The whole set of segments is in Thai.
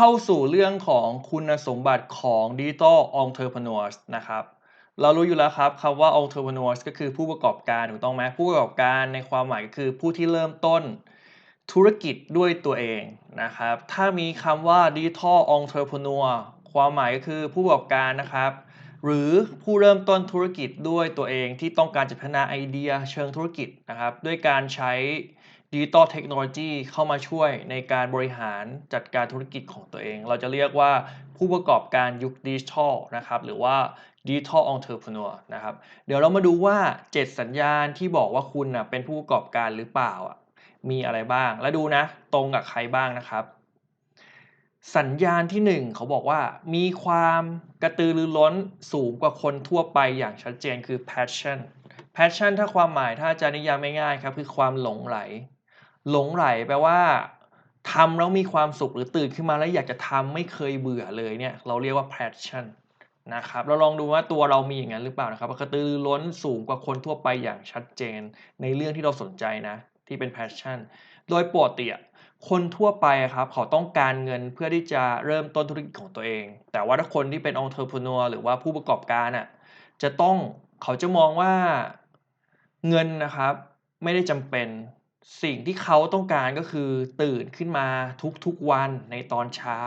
เข้าสู่เรื่องของคุณสมบัติของ Digital Entrepreneurs นะครับ เรารู้อยู่แล้วครับคำว่า Entrepreneurs ก็คือผู้ประกอบการถูกต้องไหมผู้ประกอบการในความหมายก็คือผู้ที่เริ่มต้นธุรกิจด้วยตัวเองนะครับ ถ้ามีคำว่า Digital Entrepreneur ความหมายก็คือผู้ประกอบการนะครับ หรือผู้เริ่มต้นธุรกิจด้วยตัวเองที่ต้องการจะพัฒนาไอเดียเชิงธุรกิจนะครับ ด้วยการใช้ ดิจิตอลเทคโนโลยีเข้ามาช่วยในการบริหารจัดการธุรกิจของตัวเอง เราจะเรียกว่าผู้ประกอบการยุคดิจิทัลนะครับหรือว่าดิจิทัลองเทอร์พนัวนะครับเดี๋ยวเรามาดูว่า 7 สัญญาณที่บอกว่าคุณนะเป็นผู้ประกอบการหรือเปล่าอะมีอะไรบ้าง แล้วดูนะ ตรงกับใครบ้างนะครับ สัญญาณที่ 1 เขาบอกว่า มีความกระตือรือร้นสูงกว่าคนทั่วไปอย่างชัดเจนคือ passion passion ถ้าความหมายถ้าจะนิยามไม่ง่ายครับ คือความหลงไหล หลงไหลแปลว่าทำแล้วมีความสุขหรือตื่นขึ้นมาแล้วอยากจะทำไม่เคยเบื่อเลยเนี่ยเราเรียกว่า passion นะครับเราลองดูว่าตัวเรามีอย่างนั้นหรือเปล่านะครับกระตือรือร้นสูงกว่าคนทั่วไปอย่างชัดเจน ในเรื่องที่เราสนใจนะ ที่เป็น passion โดยปกติคนทั่วไปครับเขาต้องการเงินเพื่อที่จะเริ่มต้นธุรกิจของตัวเอง แต่ว่าถ้าคนที่เป็น entrepreneur หรือว่าผู้ประกอบการอะจะต้องเขาจะมองว่าเงินนะครับไม่ได้จำเป็น สิ่งที่เขาต้องการก็คือตื่นขึ้นมาทุกๆวันในตอนเช้า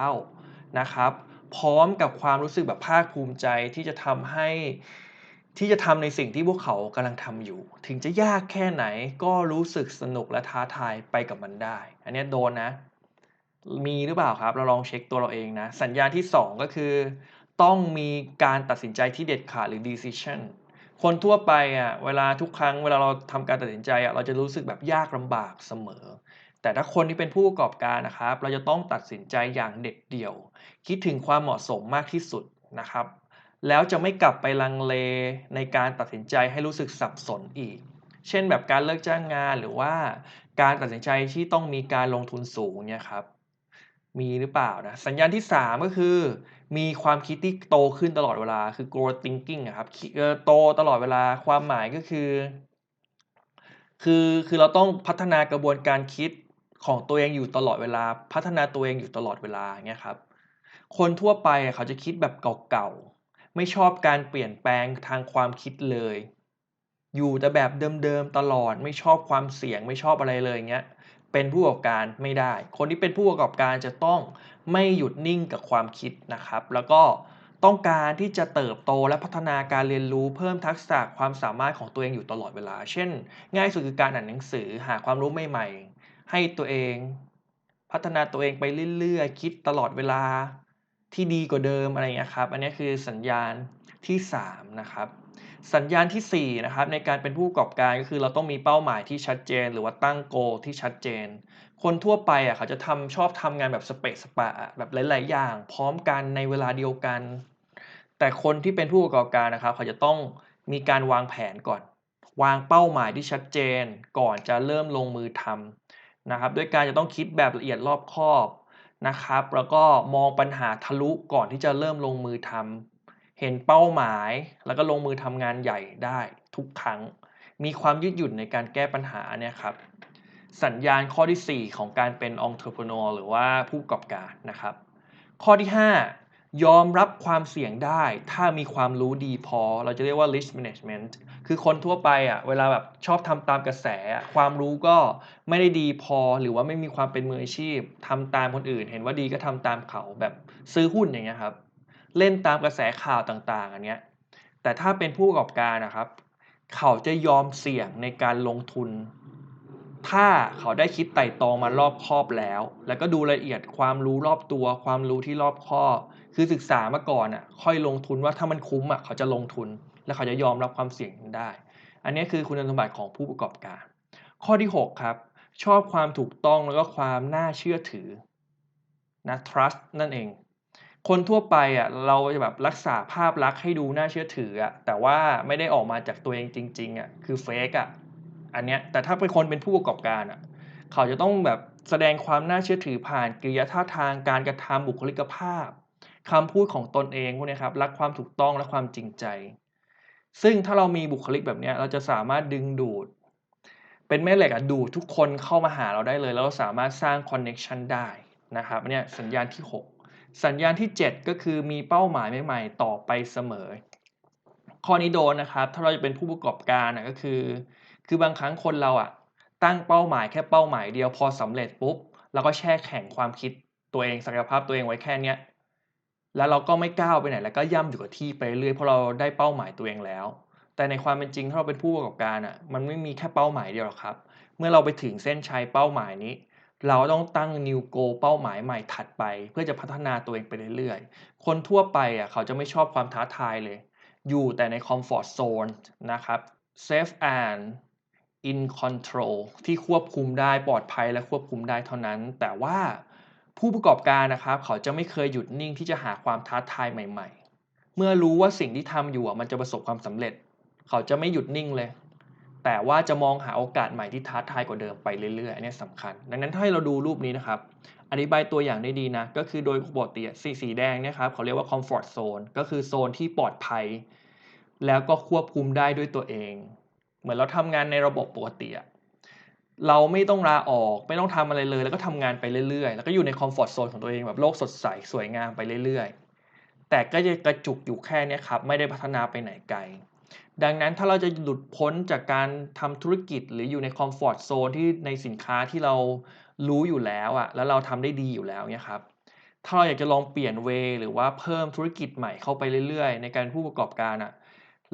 นะครับ พร้อมกับความรู้สึกแบบภาคภูมิใจที่จะทำให้ที่จะทำในสิ่งที่พวกเขากำลังทำอยู่ ถึงจะยากแค่ไหนก็รู้สึกสนุกและท้าทายไปกับมันได้ อันนี้โดนนะ มีหรือเปล่าครับ เราลองเช็คตัวเราเองนะ สัญญาณที่ 2 ก็คือ ต้องมีการตัดสินใจที่เด็ดขาดหรือ decision คนทั่วไปอะเวลาทุกครั้งเวลาเราทำการตัดสินใจอะเราจะรู้สึกแบบยากลำบากเสมอ แต่ถ้าคนที่เป็นผู้ประกอบการนะครับ เราจะต้องตัดสินใจอย่างเด็ดเดี่ยว คิดถึงความเหมาะสมมากที่สุดนะครับ แล้วจะไม่กลับไปลังเลในการตัดสินใจให้รู้สึกสับสนอีก เช่นแบบการเลิกจ้างงานหรือว่าการตัดสินใจที่ต้องมีการลงทุนสูงเนี่ยครับ มีหรือเปล่านะสัญญาณที่ 3 ก็คือ มีความคิดที่โตขึ้นตลอดเวลาคือ growth thinking ครับโตตลอดเวลาความหมายก็คือ คือคือเราต้องพัฒนากระบวนการคิดของตัวเองอยู่ตลอดเวลา พัฒนาตัวเองอยู่ตลอดเวลาเงี้ยครับคนทั่วไปเขาจะคิดแบบเก่าๆไม่ชอบการเปลี่ยนแปลงทางความคิดเลย อยู่แต่แบบเดิมๆตลอดไม่ชอบความเสี่ยงไม่ชอบอะไรเลยเงี้ย เป็นผู้ประกอบการไม่ได้ คนที่เป็นผู้ประกอบการจะต้องไม่หยุดนิ่งกับความคิดนะครับ แล้วก็ต้องการที่จะเติบโตและพัฒนาการเรียนรู้เพิ่มทักษะความสามารถของตัวเองอยู่ตลอดเวลา เช่น ง่ายสุดคือการอ่านหนังสือหาความรู้ใหม่ๆ ให้ตัวเอง พัฒนาตัวเองไปเรื่อยๆ คิดตลอดเวลาที่ดีกว่าเดิมอะไรอย่างนี้ครับ อันนี้คือสัญญาณที่ 3 นะครับ สัญญาณที่ 4 นะครับ ในการเป็นผู้ประกอบการก็คือเราต้องมีเป้าหมายที่ชัดเจน หรือว่าตั้งโกที่ชัดเจน คนทั่วไปอะเขาจะทำชอบทำงานแบบสเปซสปะแบบหลาย ๆ อย่าง พร้อมกันในเวลาเดียวกัน แต่คนที่เป็นผู้ประกอบการนะครับ เขาจะต้องมีการวางแผนก่อน วางเป้าหมายที่ชัดเจน ก่อนจะเริ่มลงมือทำนะครับด้วยการจะต้องคิดแบบละเอียดรอบคอบนะครับ แล้วก็มองปัญหาทะลุก่อนที่จะเริ่มลงมือทำ เห็นเป้าหมาย แล้วก็ลงมือทำงานใหญ่ได้ทุกครั้ง มีความยืดหยุ่นในการแก้ปัญหาเนี่ยครับ สัญญาณข้อที่ 4 ของการเป็น entrepreneur หรือว่าผู้ประกอบการนะครับ ข้อที่ 5 ยอมรับความเสี่ยงได้ ถ้ามีความรู้ดีพอ เราจะเรียกว่า risk management คือคนทั่วไปอะเวลาแบบชอบทำตามกระแส ความรู้ก็ไม่ได้ดีพอ หรือว่าไม่มีความเป็นมืออาชีพทำตามคนอื่น เห็นว่าดีก็ทำตามเขาแบบซื้อหุ้นอย่างเงี้ยครับ เล่นตามกระแสข่าวต่างๆ อันเนี้ย แต่ถ้าเป็นผู้ประกอบการนะครับ เขาจะยอมเสี่ยงในการลงทุน ถ้าเขาได้คิดไต่ตองมารอบครอบแล้ว แล้วก็ดูละเอียดความรู้รอบตัว ความรู้ที่รอบคอบ คือศึกษามาก่อนอะ ค่อยลงทุนว่าถ้ามันคุ้มอะเขาจะลงทุน และเขาจะยอมรับความเสี่ยงนั้นได้ อันนี้คือคุณสมบัติของผู้ประกอบการ ข้อที่ 6 ครับ ชอบความถูกต้องแล้วก็ความน่าเชื่อถือนะ trust นั่นเอง คนทั่วไปอะเราจะแบบรักษาภาพลักษณ์ให้ดูน่าเชื่อถืออะแต่ว่าไม่ได้ออกมาจากตัวเองจริง ๆอะคือเฟกอะอันเนี้ยแต่ถ้าเป็นคนเป็นผู้ประกอบการอะเขาจะต้องแบบแสดงความน่าเชื่อถือผ่านกิริยาท่าทางการกระทำบุคลิกภาพคำพูดของตนเองพวกนี้ครับรักความถูกต้องและความจริงใจ ซึ่งถ้าเรามีบุคลิกแบบนี้เราจะสามารถดึงดูด เป็นแม่เหล็กอะดูดทุกคนเข้ามาหาเราได้เลย แล้วเราสามารถสร้างคอนเน็ชันได้นะครับเนี่ยสัญญาณที่ สัญญาณที่ 7 ก็คือมีเป้าหมายใหม่ๆ ต่อไปเสมอ ข้อนี้โดนนะครับ ถ้าเราจะเป็นผู้ประกอบการนะก็คือ คือบางครั้งคนเราอะตั้งเป้าหมายแค่เป้าหมายเดียวพอสำเร็จปุ๊บเราก็แช่แข็งความคิดตัวเองศักยภาพตัวเองไว้แค่เนี้ยแล้วเราก็ไม่ก้าวไปไหน แล้วก็ย่ำอยู่กับที่ไปเรื่อยเพราะเราได้เป้าหมายตัวเองแล้ว แต่ในความเป็นจริงถ้าเราเป็นผู้ประกอบการอะมันไม่มีแค่เป้าหมายเดียวหรอกครับ เมื่อเราไปถึงเส้นชัยเป้าหมายนี้ เราต้องตั้ง new goal เป้าหมายใหม่ถัดไป เพื่อจะพัฒนาตัวเองไปเรื่อยๆ คนทั่วไปอะเขาจะไม่ชอบความท้าทายเลย อยู่แต่ใน comfort zone นะครับ safe and in control ที่ควบคุมได้ปลอดภัยและควบคุมได้เท่านั้น แต่ว่าผู้ประกอบการนะครับ เขาจะไม่เคยหยุดนิ่งที่จะหาความท้าทายใหม่ ๆ เมื่อรู้ว่าสิ่งที่ทำอยู่มันจะประสบความสำเร็จ เขาจะไม่หยุดนิ่งเลย แต่ว่าจะมองหาโอกาสใหม่ที่ท้าทายกว่าเดิมไปเรื่อยๆ อันนี้สำคัญ ดังนั้นถ้าให้เราดูรูปนี้นะครับ อธิบายตัวอย่างได้ดีนะ ก็คือโดยปกติสีสีแดงนี่ยครับ เขาเรียกว่า comfort zone ก็คือโซนที่ปลอดภัย แล้วก็ควบคุมได้ด้วยตัวเอง เหมือนเราทำงานในระบบปกติเราไม่ต้องลาออกไม่ต้องทำอะไรเลย แล้วก็ทำงานไปเรื่อยๆ แล้วก็อยู่ในคอมฟอร์ทโซนของตัวเองแบบโลกสดใสสวยงามไปเรื่อยๆ แต่ก็จะกระจุกอยู่แค่นี้ครับ ไม่ได้พัฒนาไปไหนไกล ดังนั้นถ้าเราจะหลุดพ้นจากการทำธุรกิจหรืออยู่ในคอมฟอร์ทโซนที่ในสินค้าที่เรารู้อยู่แล้วอะแล้วเราทำได้ดีอยู่แล้วเนี่ยครับถ้าเราอยากจะลองเปลี่ยนเวหรือว่าเพิ่มธุรกิจใหม่เข้าไปเรื่อยๆ ในการผู้ประกอบการอะ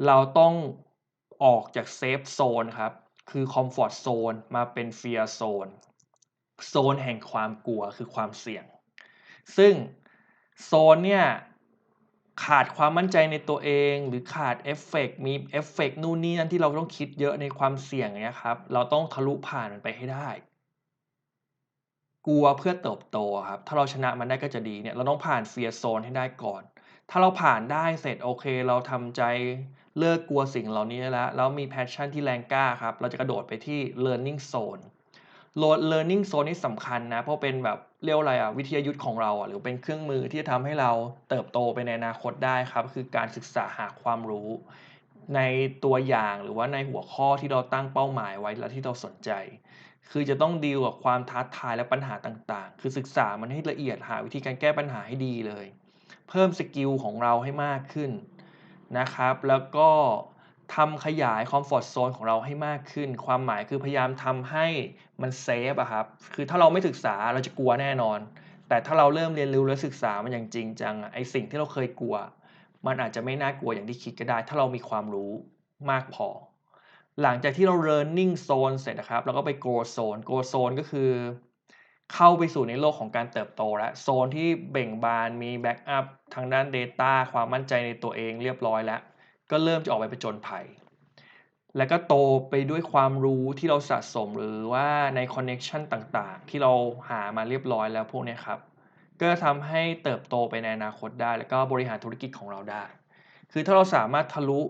เราต้องออกจากเซฟโซนครับคือคอมฟอร์ทโซนมาเป็นเฟียร์โซนโซนแห่งความกลัวคือความเสี่ยง ซึ่งโซนเนี่ย ขาดความมั่นใจในตัวเอง หรือขาดเอฟเฟกมีเอฟเฟกนู่นนี่นั่นที่เราต้องคิดเยอะในความเสี่ยงเนี่ยครับ เราต้องทะลุผ่านมันไปให้ได้ กลัวเพื่อเติบโตครับ ถ้าเราชนะมันได้ก็จะดีเนี่ยเราต้องผ่านเฟียร์โซนให้ได้ก่อน ถ้าเราผ่านได้เสร็จโอเค เราทำใจเลิกกลัวสิ่งเหล่านี้แล้วแล้วมีแพชชั่นที่แรงกล้าครับ เราจะกระโดดไปที่ learning zone learning zone นี่สำคัญนะ เพราะเป็นแบบเรียกอะไรอะวิทยายุทธ์ของเราอะหรือเป็นเครื่องมือที่จะทำให้เราเติบโตไปในอนาคตได้ครับ คือการศึกษาหาความรู้ ในตัวอย่างหรือว่าในหัวข้อที่เราตั้งเป้าหมายไว้และที่เราสนใจ คือจะต้องดีลกับความท้าทายและปัญหาต่างๆ คือศึกษามันให้ละเอียดหาวิธีการแก้ปัญหาให้ดีเลย เพิ่มสกิลของเราให้มากขึ้นนะครับ แล้วก็ ทำขยายคอมฟอร์ทโซนของเราให้มากขึ้น ความหมายคือพยายามทำให้มันเซฟอะครับ คือถ้าเราไม่ศึกษาเราจะกลัวแน่นอน แต่ถ้าเราเริ่มเรียนรู้และศึกษามันอย่างจริงจังไอสิ่งที่เราเคยกลัว มันอาจจะไม่น่ากลัวอย่างที่คิดก็ได้ ถ้าเรามีความรู้มากพอ หลังจากที่เรา learning zone เสร็จนะครับ เราก็ไป grow zone grow zone ก็คือ เข้าไปสู่ในโลกของการเติบโตแล้วโซนที่เบ่งบานมีแบ็กอัพทางด้าน Data ความมั่นใจในตัวเองเรียบร้อยแล้ว ก็เริ่มจะออกไปประจนภัย แล้วก็โตไปด้วยความรู้ที่เราสะสมหรือว่าในคอนเน็ชันต่างๆ ที่เราหามาเรียบร้อยแล้วพวกนี้ครับ ก็ทำให้เติบโตไปในอนาคตได้ แล้วก็บริหารธุรกิจของเราได้ คือถ้าเราสามารถทะลุ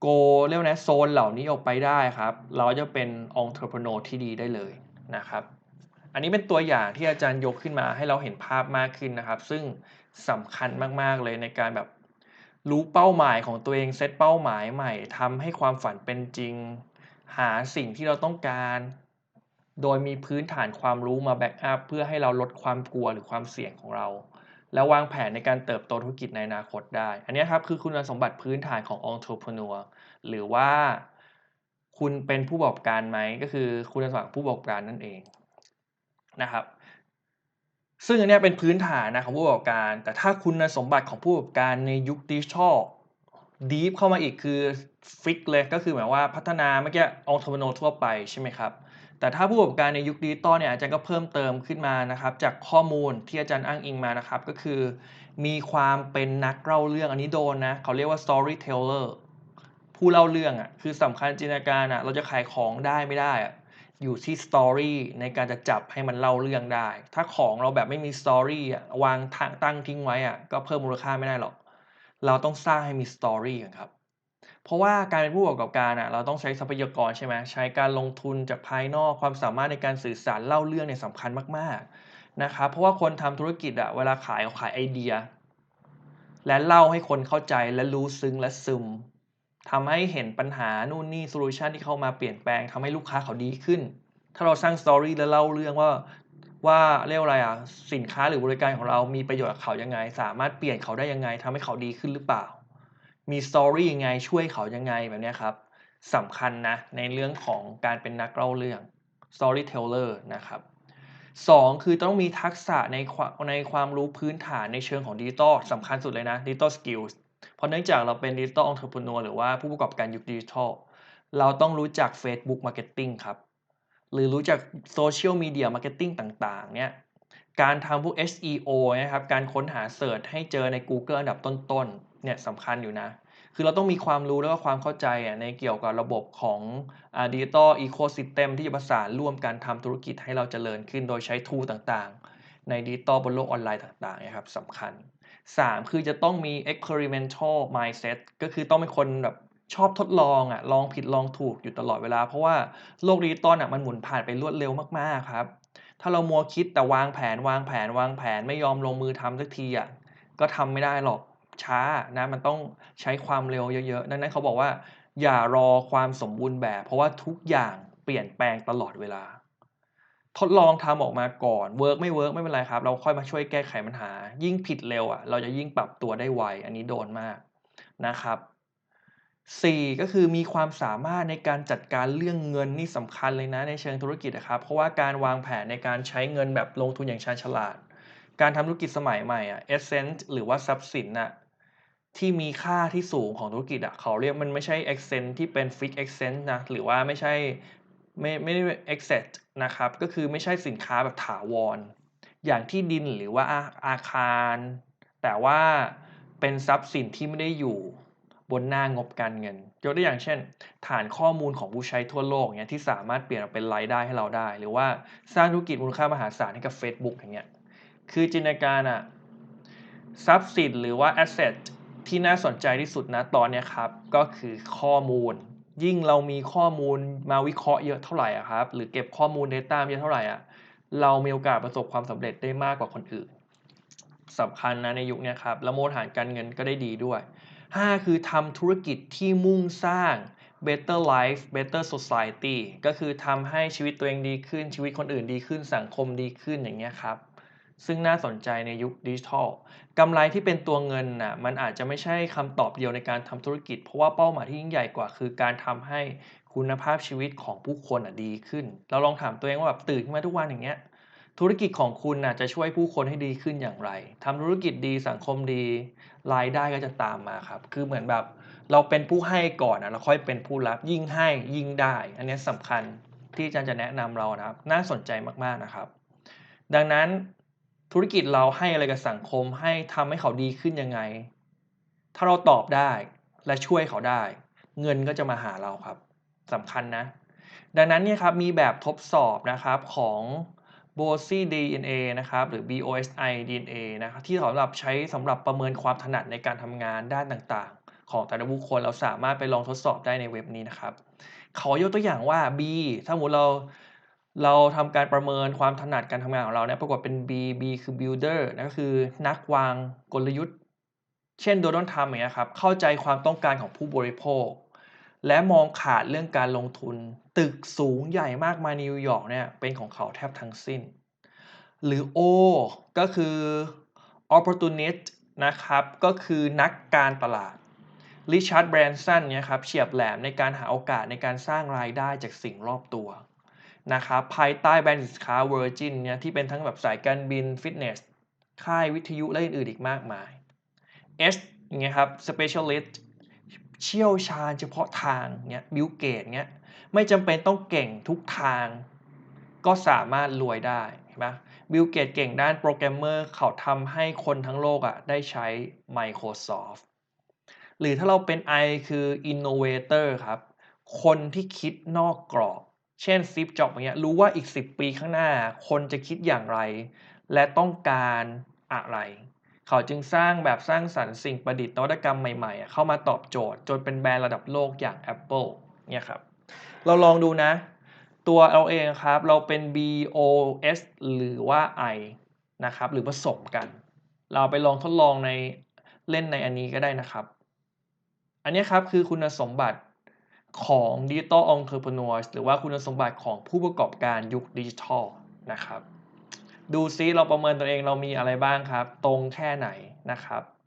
โกเรียกว่าโซนเหล่านี้ออกไปได้ครับ เราจะเป็นองค์เทอร์พโนที่ดีได้เลยนะครับ อันนี้เป็นตัวอย่างที่อาจารย์ยกขึ้นมาให้เราเห็นภาพมากขึ้นนะครับ ซึ่งสำคัญมากๆเลยในการแบบ รู้เป้าหมายของตัวเองเซตเป้าหมายใหม่ทำให้ความฝันเป็นจริง หาสิ่งที่เราต้องการ โดยมีพื้นฐานความรู้มาแบ็กอัพเพื่อให้เราลดความกลัวหรือความเสี่ยงของเรา แล้ววางแผนในการเติบโตธุรกิจในอนาคตได้ อันนี้ครับคือคุณสมบัติพื้นฐานของ entrepreneur หรือว่าคุณเป็นผู้ประกอบการไหมก็คือคุณสมบัติผู้ประกอบการนั่นเองนะครับ ซึ่งอันนี้เป็นพื้นฐานนะของผู้ประกอบการ แต่ถ้าคุณสมบัติของผู้ประกอบการในยุคดิจิทัลดีฟเข้ามาอีกคือฟิกเลยก็คือหมายว่าพัฒนาเมื่อกี้องค์ทมโนทั่วไปใช่ไหมครับ แต่ถ้าผู้ประกอบการในยุคดิจิตอลเนี่ยอาจารย์ก็เพิ่มเติมขึ้นมานะครับ จากข้อมูลที่อาจารย์อ้างอิงมานะครับ ก็คือ มีความเป็นนักเล่าเรื่องอันนี้โดนนะ เขาเรียกว่า storyteller ผู้เล่าเรื่องอะคือสำคัญจินตนาการอะเราจะขายของได้ไม่ได้อะ อยู่ที่สตอรี่ในการจะจับให้มันเล่าเรื่องได้ ถ้าของเราแบบไม่มีสตอรี่อะวางตั้งทิ้งไว้อะก็เพิ่มมูลค่าไม่ได้หรอก เราต้องสร้างให้มีสตอรี่กันครับ เพราะว่าการเป็นผู้ประกอบการอะเราต้องใช้ทรัพยากรใช่ไหมใช้การลงทุนจากภายนอกความสามารถในการสื่อสารเล่าเรื่องเนี่ยสำคัญมากๆนะครับเพราะว่าคนทำธุรกิจอะเวลาขายเขาขายไอเดีย และเล่าให้คนเข้าใจและรู้ซึ้งและซึม ทำให้เห็นปัญหานู่นนี่โซลูชันที่เข้ามาเปลี่ยนแปลงทำให้ลูกค้าเขาดีขึ้น ถ้าเราสร้างสตอรี่และเล่าเรื่องว่าว่าเรียกว่าอะไรอะสินค้าหรือบริการของเรามีประโยชน์กับเขายังไง สามารถเปลี่ยนเขาได้ยังไงทำให้เขาดีขึ้นหรือเปล่า มีสตอรี่ยังไงช่วยเขายังไงแบบนี้ครับสำคัญนะในเรื่องของการเป็นนักเล่าเรื่อง storyteller นะครับสองคือต้องมีทักษะในควในความรู้พื้นฐานในเชิงของดิจิตอลสำคัญสุดเลยนะดิจิตอลสกิลส์ เพราะเนื่องจากเราเป็นดิจิตอลองค์ประกอบหรือว่าผู้ประกอบการยุคดิจิทัล เราต้องรู้จัก Facebook Marketing ครับ หรือรู้จักโซเชียลมีเดียมาร์เก็ตติ้งต่างๆ เนี่ยการทำพวก SEO นะครับ การค้นหาเสิร์ชให้เจอใน Google อันดับต้นๆ เนี่ยสำคัญอยู่นะ คือเราต้องมีความรู้แล้วก็ความเข้าใจในเกี่ยวกับระบบของดิจิตอลอีโคซิสเต็มที่จะประสานร่วมกันทำธุรกิจให้เราเจริญขึ้นโดยใช้ทูต่างๆ ในดิจิตอลบนโลกออนไลน์ต่างๆนะครับสำคัญ 3 คือจะต้องมี experimental mindset ก็คือต้องเป็นคนแบบชอบทดลองอะลองผิดลองถูกอยู่ตลอดเวลา เพราะว่าโลกดิจิตอลอะมันหมุนผ่านไปรวดเร็วมากๆครับ ถ้าเรามัวคิดแต่วางแผนวางแผนวางแผนไม่ยอมลงมือทำสักทีอะก็ทำไม่ได้หรอกช้านะมันต้องใช้ความเร็วเยอะๆดังนั้นเขาบอกว่า อย่ารอความสมบูรณ์แบบ เพราะว่าทุกอย่างเปลี่ยนแปลงตลอดเวลา ทดลองทำออกมาก่อนเวิร์กไม่เวิร์กไม่เป็นไรครับ เราค่อยมาช่วยแก้ไขปัญหา ยิ่งผิดเร็วอะเราจะยิ่งปรับตัวได้ไว อันนี้โดนมากนะครับ 4 ก็คือมีความสามารถในการจัดการเรื่องเงินนี่สำคัญเลยนะในเชิงธุรกิจนะครับ เพราะว่าการวางแผนในการใช้เงินแบบลงทุนอย่างชาญฉลาด การทำธุรกิจสมัยใหม่อะเอเซนต์หรือว่าทรัพย์สินน่ะที่มีค่าที่สูงของธุรกิจอะเขาเรียกมันไม่ใช่ e x c e n t ที่เป็น fix e x c e n t นะหรือว่าไม่ใช่ไม่ไม่ได้ exit นะครับก็คือไม่ใช่สินค้าแบบถาวร อย่างที่ดินหรือว่าอาคาร แต่ว่าเป็นทรัพย์สินที่ไม่ได้อยู่บนหน้างบการเงิน ยกตัวอย่างเช่น ฐานข้อมูลของผู้ใช้ทั่วโลกเนี่ยที่สามารถเปลี่ยนเป็นรายได้ให้เราได้ หรือว่าสร้างธุรกิจมูลค่ามหาศาลให้กับ Facebook อย่างเงี้ยคือจินตนาการอะทรัพย์สินหรือว่า asset ที่น่าสนใจที่สุดนะตอนนี้ครับ ก็คือข้อมูล ยิ่งเรามีข้อมูลมาวิเคราะห์เยอะเท่าไหร่ครับ หรือเก็บข้อมูล Data เยอะเท่าไหร่อะเรามีโอกาสประสบความสำเร็จได้มากกว่าคนอื่นสำคัญนะในยุคนี้ครับแล้วโมดฐานการเงินก็ได้ดีด้วย 5 คือทำธุรกิจที่มุ่งสร้าง better life better society ก็คือทำให้ชีวิตตัวเองดีขึ้นชีวิตคนอื่นดีขึ้นสังคมดีขึ้นอย่างเงี้ยครับ ซึ่งน่าสนใจในยุคดิจิทัลกำไรที่เป็นตัวเงินน่ะมันอาจจะไม่ใช่คำตอบเดียวในการทำธุรกิจ เพราะว่าเป้าหมายที่ยิ่งใหญ่กว่า คือการทำให้คุณภาพชีวิตของผู้คนอะดีขึ้น เราลองถามตัวเองว่าแบบตื่นขึ้นมาทุกวันอย่างเงี้ยธุรกิจของคุณน่ะจะช่วยผู้คนให้ดีขึ้นอย่างไรทำธุรกิจดีสังคมดีรายได้ก็จะตามมาครับ คือเหมือนแบบเราเป็นผู้ให้ก่อนนะเราค่อยเป็นผู้รับยิ่งให้ยิ่งได้ อันนี้สำคัญที่อาจารย์จะแนะนำเรานะครับ น่าสนใจมากๆนะครับ ดังนั้น ธุรกิจเราให้อะไรกับสังคมให้ทำให้เขาดีขึ้นยังไง ถ้าเราตอบได้และช่วยเขาได้ เงินก็จะมาหาเราครับสำคัญนะ ดังนั้นเนี่ยครับมีแบบทดสอบนะครับของ BOSI DNA นะครับหรือ BOSI DNA นะครับที่สำหรับใช้สำหรับประเมินความถนัดในการทำงานด้านต่างๆ ของแต่ละบุคคลเราสามารถไปลองทดสอบได้ในเว็บนี้นะครับ ขอยกตัวอย่างว่า B ถ้าสมมติเรา เราทำการประเมินความถนัดการทำงานของเราเนี่ยปรากฏเป็น B B คือ builder นั่นก็คือนักวางกลยุทธ์ เช่นโดนัลด์ทรัมป์อย่างเงี้ยครับเข้าใจความต้องการของผู้บริโภค และมองขาดเรื่องการลงทุน ตึกสูงใหญ่มากมายนิวยอร์กเนี่ยเป็นของเขาแทบทั้งสิ้น หรือ O ก็คือ opportunist นะครับก็คือนักการตลาดริชาร์ดแบรนสันเนี่ยครับเฉียบแหลมในการหาโอกาสในการสร้างรายได้จากสิ่งรอบตัว นะครับภายใต้แบรนด์สินค้า Virgin เนี่ยที่เป็นทั้งแบบสายการบินฟิตเนสค่ายวิทยุและอื่นๆอีกมากมาย S อย่างเงี้ยครับ specialist เชี่ยวชาญเฉพาะทางเนี่ยบิลเกตเนี่ยไม่จำเป็นต้องเก่งทุกทาง ก็สามารถรวยได้เห็นไหมบิลเกตเก่งด้านโปรแกรมเมอร์เขาทำให้คนทั้งโลกอะ่ะได้ใช้ Microsoft หรือถ้าเราเป็น I คือ innovator ครับ คนที่คิดนอกกรอบ เช่นซิฟจ็อบอย่างเงี้ยรู้ว่าอีก 10 ปีข้างหน้า คนจะคิดอย่างไร และต้องการอะไร เขาจึงสร้างแบบสร้างสรรค์สิ่งประดิษฐ์นวัตกรรมใหม่ๆ เข้ามาตอบโจทย์ จนเป็นแบรนด์ระดับโลกอย่าง Apple เนี่ยครับ เราลองดูนะ ตัวเราเองครับ เราเป็น BOS หรือว่า I นะครับ หรือผสมกัน เราไปลองทดลองในเล่นในอันนี้ก็ได้นะครับ อันนี้ครับคือคุณสมบัติ ของดิจิ t a l Entrepreneurs หรือว่าคุณสมบัติของผู้ประกอบการยุคดิจิทัลนะครับ ดูซิเราประเมินตัวเองเรามีอะไรบ้างครับ ตรงแค่ไหนนะครับ